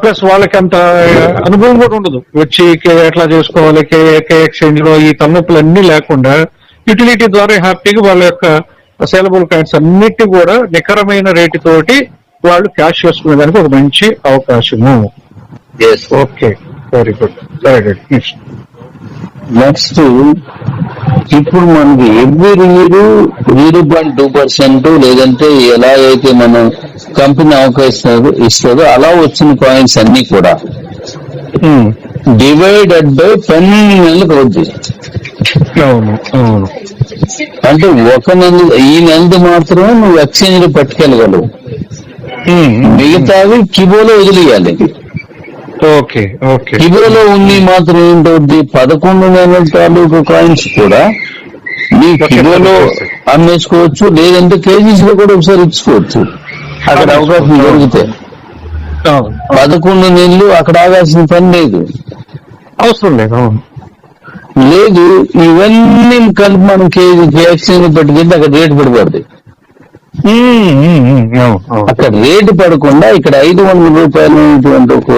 Plus వాళ్ళకి అంత అనుభవం కూడా ఉండదు. వచ్చి ఎట్లా చేసుకోవాలి కే ఎక్స్చేంజ్లో ఈ తలనొప్పులు అన్ని లేకుండా యూటిలిటీ ద్వారా హ్యాపీగా వాళ్ళ యొక్క సేలబుల్ కాయిన్స్ అన్నిటి కూడా నికరమైన రేటు తోటి వాళ్ళు క్యాష్ చేసుకునే దానికి ఒక మంచి అవకాశము. Okay. Very good very good next next ఇప్పుడు మనకి every year zero point two percent లేదంటే ఎలా అయితే మనం కంపెనీ అవకాశం ఇస్తుందో అలా వచ్చిన కాయిన్స్ అన్ని కూడా డివైడెడ్ బై పన్నెండు నెలలకు అవుద్ది అంటే ఒక నెల ఈ నెలది మాత్రమే నువ్వు ఎక్స్చేంజ్లో పట్టుకెళ్ళగలవు. మిగతావి కిబోలో వదిలేయాలి. Okay okay. కిబోలో ఉంది మాత్రం ఏంటవుద్ది? పదకొండు నెలల తాలూకు కాయిన్స్ కూడా నీ కిబోలో అమ్మేసుకోవచ్చు లేదంటే కేజీస్లో కూడా ఒకసారి ఇచ్చుకోవచ్చు. అక్కడ అవకాశం దొరికితే. పదకొండు నెలలు అక్కడ ఆగాల్సిన పని లేదు. అవసరం లేదు లేదు ఇవన్నీ కలిపి మనం కేజీ ఎక్స్చేంజ్ పట్టుకెళ్తే అక్కడ రేటు పడిపోద్ది. అక్కడ రేటు పడకుండా ఇక్కడ ఐదు వందల రూపాయలు ఉన్నటువంటి ఒక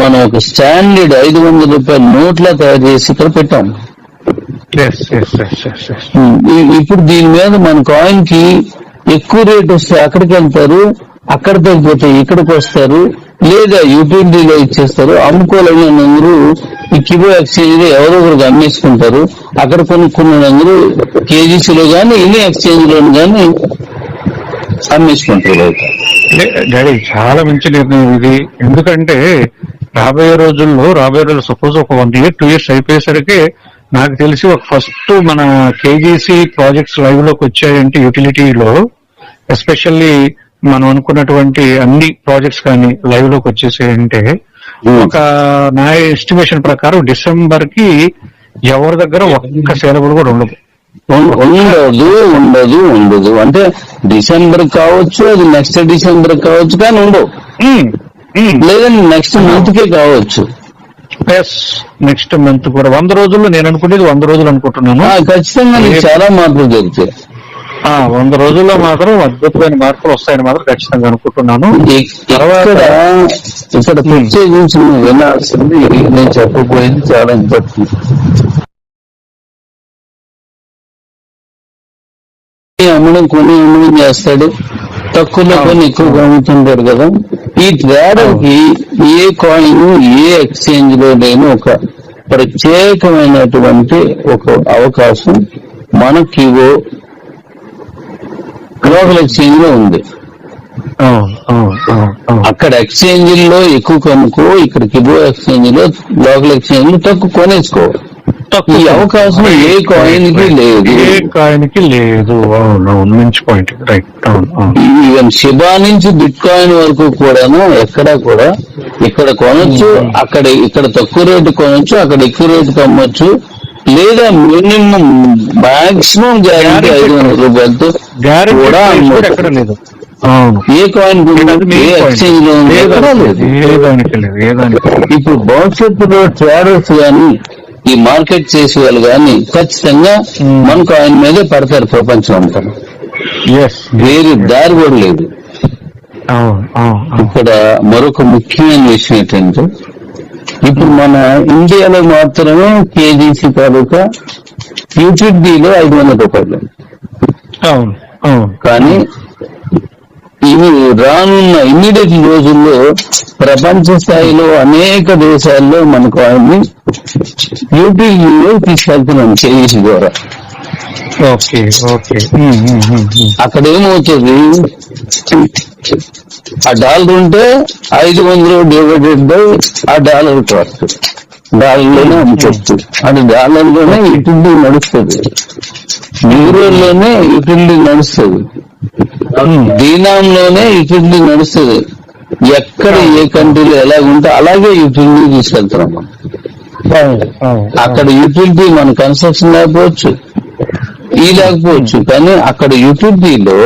మనం ఒక స్టాండర్డ్ ఐదు వందల రూపాయల నోట్లా తయారు చేసి ఇక్కడ పెట్టాం. ఇప్పుడు దీని మీద మన కాయిన్కి ఎక్కువ రేట్ వస్తే అక్కడికి వెళ్తారు అక్కడ తగ్గిపోతే ఇక్కడికి వస్తారు లేదా యూటిలిటీలో ఇచ్చేస్తారు. అమ్ముకోలేని అందరూ ఈ కిబో ఎక్స్చేంజ్లో ఎవరో ఒకరికి అమ్మేసుకుంటారు అక్కడ కొనుక్కున్న అందరూ కేజీసీ లో ఇన్ని ఎక్స్చేంజ్లో కానీ అమ్మేసుకుంటారు డాడీ చాలా మంచి నిర్ణయం ఇది. ఎందుకంటే రాబోయే రోజుల్లో రాబోయే రోజులు సపోజ్ ఒక వన్ ఇయర్ టూ ఇయర్స్ అయిపోయేసరికి నాకు తెలిసి ఒక ఫస్ట్ మన కేజీసీ ప్రాజెక్ట్స్ లైవ్లోకి వచ్చాయంటే యూటిలిటీలో ఎస్పెషల్లీ మనం అనుకున్నటువంటి అన్ని ప్రాజెక్ట్స్ కానీ లైవ్లోకి వచ్చేసాయంటే ఒక నా ఎస్టిమేషన్ ప్రకారం డిసెంబర్కి ఎవరి దగ్గర ఒక్క సేలబుల్ కూడా ఉండదు. ఉండదు ఉండదు ఉండదు. అంటే డిసెంబర్ కావచ్చు అది నెక్స్ట్ డిసెంబర్ కావచ్చు కానీ ఉండవు. లేదంటే నెక్స్ట్ మంత్ కే కావచ్చు. ఎస్ నెక్స్ట్ మంత్ కూడా వంద రోజుల్లో నేను అనుకునేది వంద రోజులు అనుకుంటున్నాను. ఆ, ఖచ్చితంగా నీకు చాలా మార్పులు జరుగుతాయి వంద రోజుల్లో మాత్రం అద్భుతమైన మార్పులు వస్తాయని మాత్రం ఖచ్చితంగా అనుకుంటున్నాను. ఇక్- ఇక్కడ ఇక్కడ ప్రత్యేకించి నువ్వు వినాల్సింది నేను చెప్పబోయేది చాలా ఇంపార్టెంట్ అమ్మడం కొని అమ్మడం చేస్తాడు. తక్కువలో కొని ఎక్కువ అమ్ముతుంటాడు కదా. ఈ ట్రేడర్కి ఏ కాయిన్ ఏ ఎక్స్చేంజ్లో లేని ఒక ప్రత్యేకమైనటువంటి ఒక అవకాశం మనకి గ్లోబల్ ఎక్స్చేంజ్లో ఉంది అక్కడ ఎక్స్చేంజ్లో ఎక్కువ కొనుక్కో ఇక్కడ కిబో ఎక్స్చేంజ్లో లోకల్ ఎక్స్చేంజ్లో తక్కువ కొనేసుకో. ఈ అవకాశం ఏ కాయిన్కి లేదు. ఏ కాయిన్కి లేదు. అవును అవును మంచి పాయింట్ రైట్ ఈవెన్ శిబా నుంచి బిట్ కాయిన్ వరకు కూడాను ఎక్కడా కూడా ఇక్కడ కొనొచ్చు అక్కడ ఇక్కడ తక్కువ రేటు కొనొచ్చు అక్కడ ఎక్కువ రేటు అమ్మొచ్చు లేదా మినిమం మాక్సిమం గ్యారెంటీ ఐదు వందల రూపాయలతో కూడా. లేదు. అవును. ఏ కాయిన్ ఏ. ఎక్స్చేంజ్లో. ఇప్పుడు భవిష్యత్తులో ట్రేడర్స్ గాని ఈ మార్కెట్ చేసే వాళ్ళు గాని ఖచ్చితంగా. మన కాయిన్ మీదే పడతారు ప్రపంచం అంతా. వేరే దారి కూడా లేదు. ఇక్కడ మరొక ముఖ్యమైన విషయం ఏంటంటే ఇప్పుడు మన ఇండియాలో మాత్రమే కేజీసీ తాలూకా యూటిలిటీలో ఐదు వందల రూపాయలు కానీ రానున్న ఇమ్మీడియట్ రోజుల్లో ప్రపంచ స్థాయిలో అనేక దేశాల్లో మన కాయిన్ని యూపీలో తీసుకెళ్తున్నాం కేజీసీ ద్వారా. అక్కడ ఏమవుతుంది ఆ డాలర్ ఉంటే ఐదు వందలు డివైడెడ్ బై ఆ డాలర్ కాస్ట్ డాలర్లోనే అమ్ముకోవచ్చు అది డాలర్లోనే యూటిలిటీ నడుస్తుంది. యూరోలోనే యూటిలిటీ నడుస్తుంది. దీనాంలోనే యూటిలిటీ నడుస్తుంది. ఎక్కడ ఏ కంట్రీలో ఎలా ఉంటే అలాగే యూటిలిటీ తీసుకెళ్తున్నాం అక్కడ యూటిలిటీ మన కన్స్ట్రక్షన్ లేకపోవచ్చు. ఈ లేకపోవచ్చు. కానీ అక్కడ యూటిలిటీలో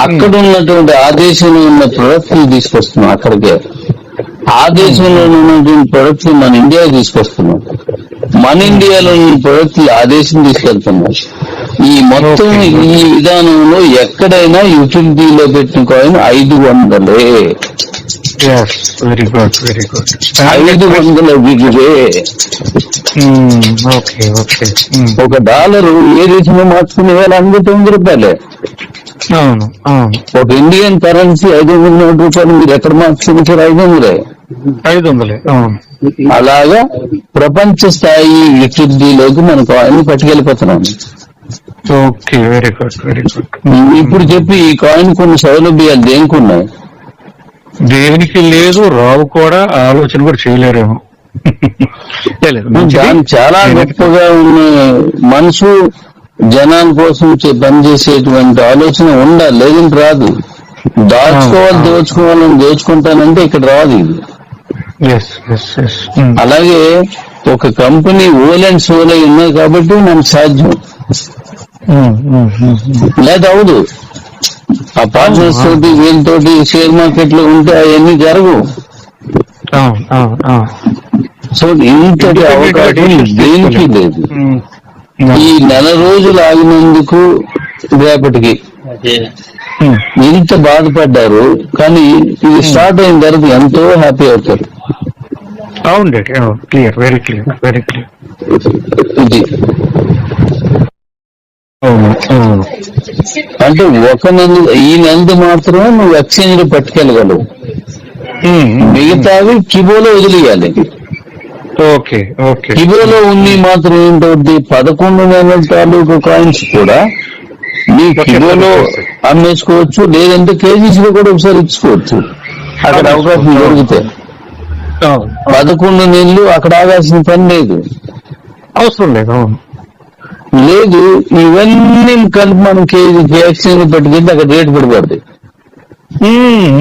అక్కడ ఉన్నటువంటి ఆ దేశంలో ఉన్న ప్రొడక్ట్ తీసుకొస్తున్నాం అక్కడికే. ఆ దేశంలో ఉన్నటువంటి ప్రొడక్ట్ మన ఇండియా తీసుకొస్తున్నాం. మన ఇండియాలో ఉన్న ప్రొడక్ట్ ఆ దేశం తీసుకెళ్తున్నాం. ఈ మొత్తం ఈ విధానంలో ఎక్కడైనా యూటిలిటీలో పెట్టిన కాయిన్ ఐదు వందలే. వెరీ గుడ్ వెరీ గుడ్ ఐదు వందల విలువే. ఓకే ఓకే ఒక డాలర్ ఏ దేశంలో మార్చుకునే వేల ఎనభై తొమ్మిది రూపాయలే. అవును అవును. ఒక ఇండియన్ కరెన్సీ ఐదు వందల నూట రూపాయలు మీరు ఎక్కడ మార్చుకుంటారు ఐదు వందలే. ఐదు వందలే అవును. అలాగా ప్రపంచ స్థాయి లిక్విడిటీలోకి మనం coin పట్టుకెళ్ళిపోతున్నాం. Okay very good very good ఇప్పుడు చెప్పి ఈ కాయిన్ కొన్ని సౌలభ్యాలు దేనికి ఉన్నాయి దేనికి లేదు రావు కూడా ఆలోచన కూడా చేయలేరేమో చాలా గొప్పగా ఉన్న మనసు జనాల కోసం పనిచేసేటువంటి ఆలోచన ఉండాలి లేదంటే రాదు దాచుకోవాలి. దోచుకోవాలని దోచుకుంటానంటే ఇక్కడ రాదు ఇది. అలాగే ఒక కంపెనీ ఓల్ అండ్ సోల్ అయి ఉన్నాయి కాబట్టి మనకు సాధ్యం. లేదా అవదు ఆ. పార్ట్నర్స్ తోటి వీళ్ళతోటి షేర్ మార్కెట్లో ఉంటే అవన్నీ జరగవు. సో ఇంతటి అవకాశం దేనికి లేదు. ఈ నెల రోజులు ఆగినందుకు రేపటికి. ఇంత బాధపడ్డారు కానీ ఇది స్టార్ట్ అయిన తర్వాత ఎంతో హ్యాపీ అవుతారు. అవును. Clear very clear very clear. ఇది. అంటే ఒక నెల ఈ నెలది మాత్రమే నువ్వు ఎక్స్చేంజ్ పట్టుకెళ్ళగలవు. మిగతావి కిబోలో వదిలేయాలి. Okay okay. కిబోలో ఉంది మాత్రం ఏంటవుద్ది? పదకొండు నెలల తాలూకు కాయిన్స్ కూడా నీ కిబోలో అమ్మేసుకోవచ్చు లేదంటే కేజీస్లో కూడా ఒకసారి ఇచ్చుకోవచ్చు. అక్కడ అవకాశం దొరికితే. పదకొండు నెలలు అక్కడ ఆగాల్సిన పని లేదు. అవసరం లేదు లేదు ఇవన్నీ కలిపి మనం కేజీ ఎక్స్చేంజ్ పట్టుకెళ్తే అక్కడ రేటు పడిపోద్ది ఉమ్.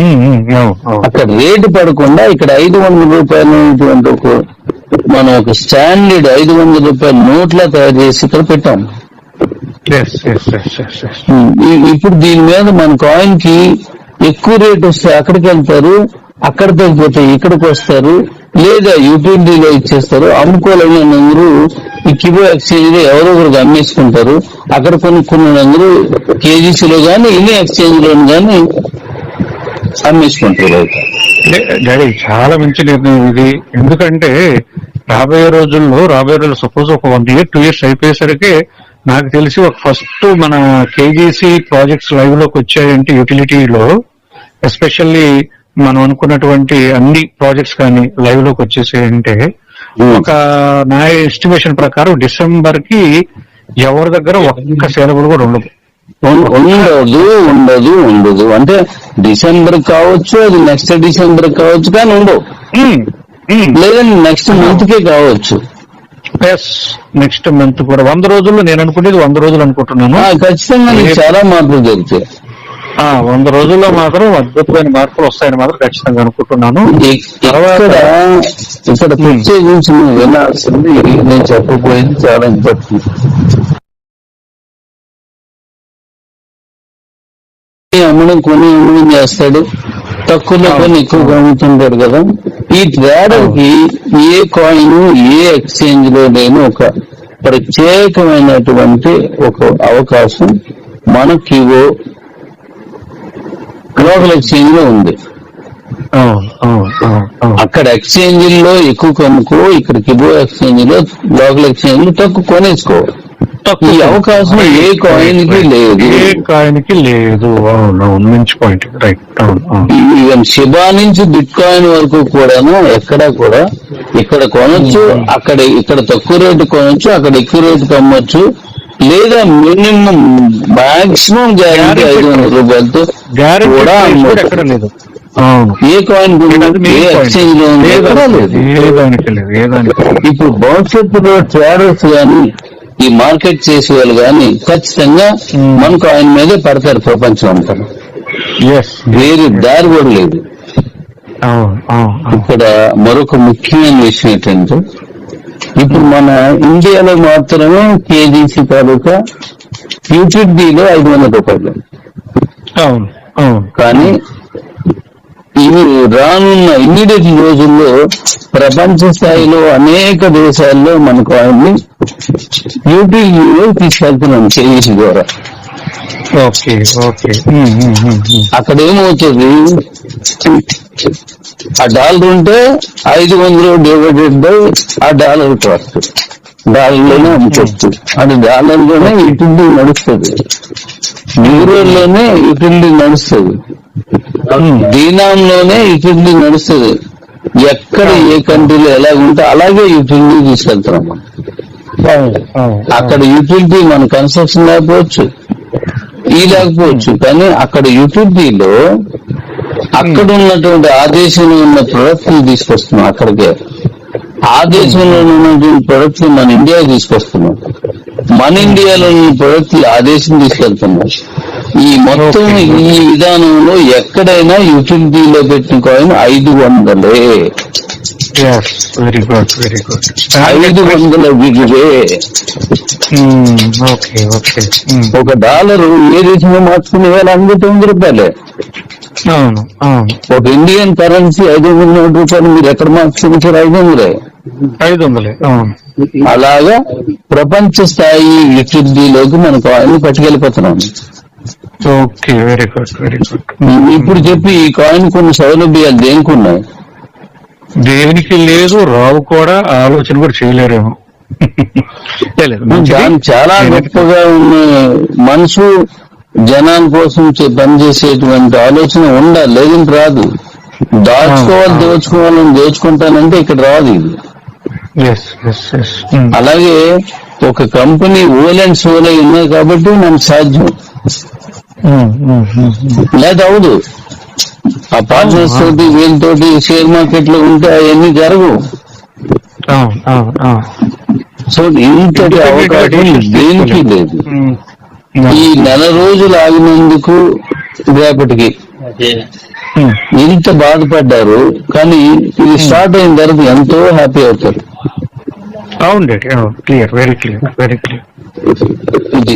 అవును అవును అక్కడ రేటు పడకుండా ఇక్కడ ఐదు వందల రూపాయలు ఒక మనం ఒక స్టాండర్డ్ ఐదు వందల రూపాయల నోట్లా తయారు చేసి ఇక్కడ పెట్టాం. ఇప్పుడు దీని మీద మన కాయిన్కి ఎక్కువ రేట్ వస్తే అక్కడికి వెళ్తారు అక్కడ తగ్గిపోతే ఇక్కడికి వస్తారు లేదా యూటిలిటీలో ఇచ్చేస్తారు. అమ్ముకోలేని అందరూ ఈ కిబో ఎక్స్చేంజ్లో ఎవరో ఒకరు అమ్మేసుకుంటారు అక్కడ కొనుక్కున్న అందరూ కేజీసీలో గానీ ఇన్ని ఎక్స్చేంజ్లో గానీ అమ్మేసుకుంటారు డాడీ చాలా మంచి నిర్ణయం ఇది. ఎందుకంటే రాబోయే రోజుల్లో రాబోయే రోజుల్లో సపోజ్ ఒక వన్ ఇయర్ టూ ఇయర్స్ అయిపోయేసరికి నాకు తెలిసి ఒక ఫస్ట్ మన కేజీసీ ప్రాజెక్ట్స్ లైవ్లోకి వచ్చాయంటే యూటిలిటీలో ఎస్పెషల్లీ మనం అనుకున్నటువంటి అన్ని ప్రాజెక్ట్స్ కానీ లైవ్లోకి వచ్చేసాయంటే ఒక నా ఎస్టిమేషన్ ప్రకారం డిసెంబర్కి ఎవరి దగ్గర ఒక్క సేలబుల్ కూడా ఉండదు. ఉండదు ఉండదు ఉండదు. అంటే డిసెంబర్ కావచ్చు అది నెక్స్ట్ డిసెంబర్ కావచ్చు కానీ ఉండవు. లేదంటే నెక్స్ట్ మంత్ కే కావచ్చు. ఎస్ నెక్స్ట్ మంత్ కూడా. వంద రోజుల్లో నేను అనుకునేది వంద రోజులు అనుకుంటున్నాను. ఖచ్చితంగా చాలా మార్పులు జరుగుతాయి. వంద రోజుల్లో మాత్రం అద్భుతమైన మార్పులు వస్తాయని మాత్రం ఖచ్చితంగా అనుకుంటున్నాను. ఇక్కడ ఇక్కడ ప్రత్యేకించి నువ్వు వినాల్సింది నేను చెప్పబోయేది చాలా ఇంపార్టెంట్. అమ్మడం కొని అమ్మడం చేస్తాడు. తక్కువలో కొని ఎక్కువ అమ్ముతుంటాడు కదా. ఈ ట్రేడర్కి ఏ కాయిన్ ఏ ఎక్స్చేంజ్లో లేని ఒక ప్రత్యేకమైనటువంటి ఒక అవకాశం మనకి గ్లోబల్ ఎక్స్చేంజ్లో ఉంది అక్కడ ఎక్స్చేంజ్లో ఎక్కువ కొనుక్కో ఇక్కడ కిబో ఎక్స్చేంజ్లో లోకల్ ఎక్స్చేంజ్లో తక్కువ కొనేసుకో ఈ అవకాశం ఏ కాయిన్కి లేదు. ఏ కాయిన్కి లేదు మంచి పాయింట్ రైట్ ఈవెన్ శిబా నుంచి బిట్ కాయిన్ వరకు కూడాను ఎక్కడ కూడా ఇక్కడ కొనొచ్చు అక్కడ ఇక్కడ తక్కువ రేటు కొనొచ్చు అక్కడ ఎక్కువ రేటు అమ్మొచ్చు లేదా మినిమం మాక్సిమం గ్యారంటీ ఐదు వందల రూపాయలతో కూడా ఎక్కడ లేదు. ఏ కాయిన్ ఏ. ఎక్స్చేంజ్లో ఇప్పుడు భవిష్యత్తులో ట్రేడర్స్ గాని ఈ మార్కెట్ చేసే వాళ్ళు గాని ఖచ్చితంగా Hmm. మనకు ఆయన మీదే పడతారు ప్రపంచం అంతా. వేరే దారి కూడా లేదు. ఇక్కడ మరొక ముఖ్యమైన విషయం ఏంటంటే ఇప్పుడు మన ఇండియాలో మాత్రమే కేజీసీ తాలూకా యూటిలిటీలో ఐదు వందల రూపాయలు. అవును అవును. కానీ ఇవి రానున్న ఇమ్మీడియట్ రోజుల్లో ప్రపంచ స్థాయిలో అనేక దేశాల్లో మనకు ఆయన్ని యూటీలో తీసుకెళ్తున్నాం కేజీసీ ద్వారా. Okay okay. అక్కడ ఏమవుతుంది? ఆ డాలర్ ఉంటే ఐదు వందలు డివైడెడ్ బై ఆ డాలర్ కాస్ట్ డాలర్లోనే అమ్ముకోవచ్చు అది డాలర్లోనే యూటిలిటీ నడుస్తుంది. యూరోలోనే యూటిలిటీ నడుస్తుంది. దీనాంలోనే యూటిలిటీ నడుస్తుంది. ఎక్కడ ఏ కంట్రీలో ఎలా ఉంటే అలాగే యూటిలిటీ అవును. అక్కడ యూటిలిటీ మన కన్స్ట్రక్షన్ లేకపోవచ్చు. ఈ లేకపోవచ్చు. కానీ అక్కడ యూటిలిటీలో అక్కడ ఉన్నటువంటి ఆ దేశంలో ఉన్న ప్రొడక్ట్ తీసుకొస్తున్నాం అక్కడికే. ఆ దేశంలో ఉన్నటువంటి ప్రొడక్ట్ మన ఇండియా తీసుకొస్తున్నాం. మన ఇండియాలో ఉన్న ప్రొడక్ట్ ఆ దేశం తీసుకెళ్తున్నాం ఈ మొత్తం ఈ విధానంలో ఎక్కడైనా యూటిలిటీలో పెట్టిన కాయిన్ ఐదు వందలే. Yes very good very good ఐదు వందల విలువే. ఓకే ఓకే ఒక డాలర్ ఏ దేశంలో మార్చుకునే వేల అన్ని తొమ్మిది రూపాయలే. అవును ఒక ఇండియన్ కరెన్సీ ఐదు వందల నూట రూపాయలు మీరు ఎక్కడ మార్చుకుంటారు? ఐదు వందలే. ఐదు వందలే అవును. అలాగా ప్రపంచ స్థాయి లిక్విడిటీలోకి మన coin పట్టుకెళ్ళిపోతున్నాం. Okay very good very good. ఇప్పుడు చెప్పి ఈ కాయిన్ కొన్ని సౌలభ్యాలు దేనికి ఉన్నాయి? దేనికి లేదు రావు కూడా ఆలోచన కూడా చేయలేరేమో. చాలా గొప్పగా ఉన్న మనసు జనాల కోసం పనిచేసేటువంటి ఆలోచన ఉండాలి లేదంటే రాదు దాచుకోవాలి. దోచుకోవాలని దోచుకుంటానంటే ఇక్కడ రాదు ఇది. Hmm. అలాగే ఒక కంపెనీ ఓల్ అండ్ సోల్ అయి ఉన్నాయి కాబట్టి మనకు సాధ్యం Hmm, hmm. లేదా అవదు ఆ పార్ట్నర్స్ తోటి వీళ్ళతోటి షేర్ మార్కెట్లో ఉంటే అవన్నీ జరగవు సో ఇంతటి అవకాశం దేనికి లేదు. ఈ నెల రోజులు ఆగినందుకు రేపటికి Hmm. ఇంత బాధపడ్డారు కానీ ఇది స్టార్ట్ అయిన తర్వాత ఎంతో హ్యాపీ అవుతారు. అవును. Clear very clear very clear. ఇది